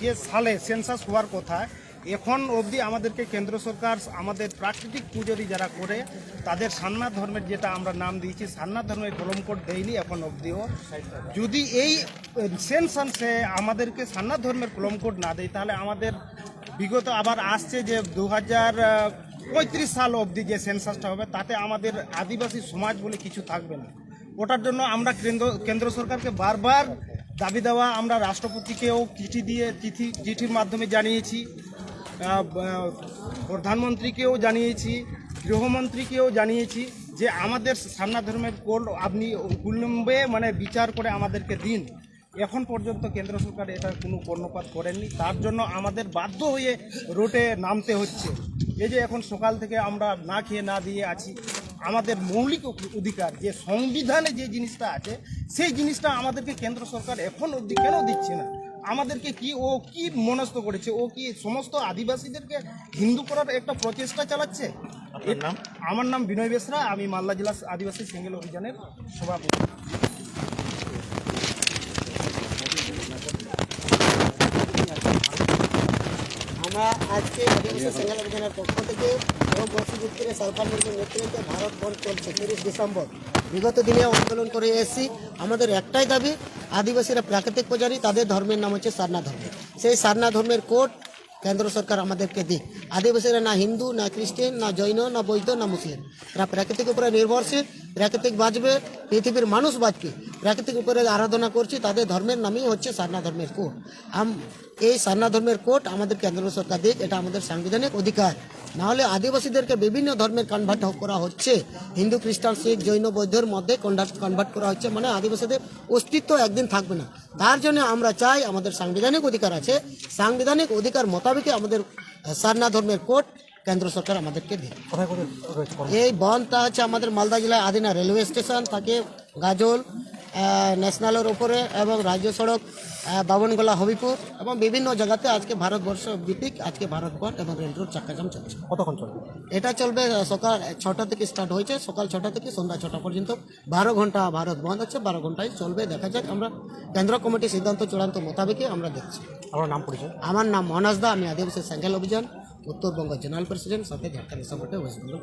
যে সালে সেন্সাস হওয়ার কথা, এখন অবধি আমাদেরকে কেন্দ্র সরকার আমাদের প্রাকৃতিক পুজোরি যারা করে, তাদের সান্না ধর্মের যেটা আমরা নাম দিয়েছি, সান্না ধর্মের কলমকোট দেয়নি এখন অবধিও। যদি এই সেন্সাসে আমাদেরকে সান্না ধর্মের কলমকোট না দেয়, তাহলে আমাদের বিগত আবার আসছে যে দু হাজার পঁয়ত্রিশ সাল অবধি যে সেন্সাসটা হবে, তাতে আমাদের আদিবাসী সমাজ বলে কিছু থাকবে না। ওটার জন্য আমরা কেন্দ্র কেন্দ্র সরকারকে বারবার দাবি দেওয়া, আমরা রাষ্ট্রপতিকেও চিঠি দিয়ে, চিঠি, চিঠির মাধ্যমে জানিয়েছি প্রধানমন্ত্রীকেও জানিয়েছি, গৃহমন্ত্রীকেও জানিয়েছি যে আমাদের সান্না ধর্মের কোড আপনি অবিলম্বে মানে বিচার করে আমাদেরকে দিন। এখন পর্যন্ত কেন্দ্র সরকার এটা কোনো কর্ণপাত করেননি। তার জন্য আমাদের বাধ্য হয়ে রোটে নামতে হচ্ছে। এই যে এখন সকাল থেকে আমরা না খেয়ে না দিয়ে আছি আমাদের মৌলিক অধিকার যে সংবিধানে যে জিনিসটা আছে সেই জিনিসটা আমাদেরকে কেন্দ্র সরকার এখন অবধি কেন দিচ্ছে না? আমাদেরকে কি ও কি মনস্থ করেছে? ও কি সমস্ত আদিবাসীদেরকে হিন্দু করার একটা প্রচেষ্টা চালাচ্ছে? আমার নাম বিনয় বেসরা আমি মালদা জেলা আদিবাসী সিঙ্গেল অভিযানের সভাপতি। আমরা আজকে আদিবাসী অভিযানের পক্ষ থেকে এবং বর্ষযুক্তির সরকার নেতৃত্বে ভারত বন্ধ চলছে, তিরিশ ডিসেম্বর। বিগত দিনে আন্দোলন করে এসেছি। আমাদের একটাই দাবি, আদিবাসীরা প্রাকৃতিক পূজারী তাদের ধর্মের নাম হচ্ছে সারনা ধর্ম। সেই সারনা ধর্মের কোড কেন্দ্র সরকার আমাদেরকে দিক। আদিবাসীরা না হিন্দু, না খ্রিস্টান, না জৈন, না বৈদ্য না মুসলিম। এরা প্রাকৃতিক উপরে নির্ভরশীল, প্রাকৃতিক বাঁচবে, পৃথিবীর মানুষ বাঁচবে। প্রাকৃতিক উপরে আরাধনা করছি তাদের ধর্মের নামই হচ্ছে সারনা ধর্মের আম এই সারনা ধর্মের কোড আমাদের কেন্দ্র সরকার দিক এটা আমাদের সাংবিধানিক অধিকার। নাহলে আদিবাসীদেরকে বিভিন্ন ধর্মের কনভার্ট করা হচ্ছে। হিন্দু খ্রিস্টান শিখ জৈন বৌদ্ধের মধ্যে কনভার্ট করা হচ্ছে মানে আদিবাসীদের অস্তিত্ব একদিন থাকবে না। তার জন্য আমরা চাই আমাদের সাংবিধানিক অধিকার আছে। সাংবিধানিক অধিকার মোতাবেকই আমাদের সারনা ধর্মের কোড কেন্দ্র সরকার আমাদেরকে দেয় এই বনটা হচ্ছে আমাদের মালদা জেলায় আদিনা রেলওয়ে স্টেশন থাকে গাজল ন্যাশনালের ওপরে এবং রাজ্য সড়ক বাবনগোলা হবিপুর এবং বিভিন্ন জায়গাতে আজকে ভারতবর্ষ ভিত্তিক আজকে ভারত বন এবং রেল রোড চাক্কাজাম চলছে। কতক্ষণ চলবে? এটা চলবে সকাল ছটা থেকে স্টার্ট হয়েছে সকাল ছটা থেকে সন্ধ্যা ছটা পর্যন্ত। বারো ঘণ্টা ভারত বন্ধ আছে বারো ঘন্টায় চলবে। দেখা যাক আমরা কেন্দ্র কমিটির সিদ্ধান্ত চূড়ান্ত মোতাবেকই আমরা দেখছি। আমার নাম পরিচয়? আমার নাম মনাজ দা আমি আদিবাসী স্যাঙ্গেল অভিযান উত্তরবঙ্গ জেনারেল প্রেসিডেন্ট সাথে ঝাড়খণ্ড সপোর্টে ওয়েস্ট বেঙ্গল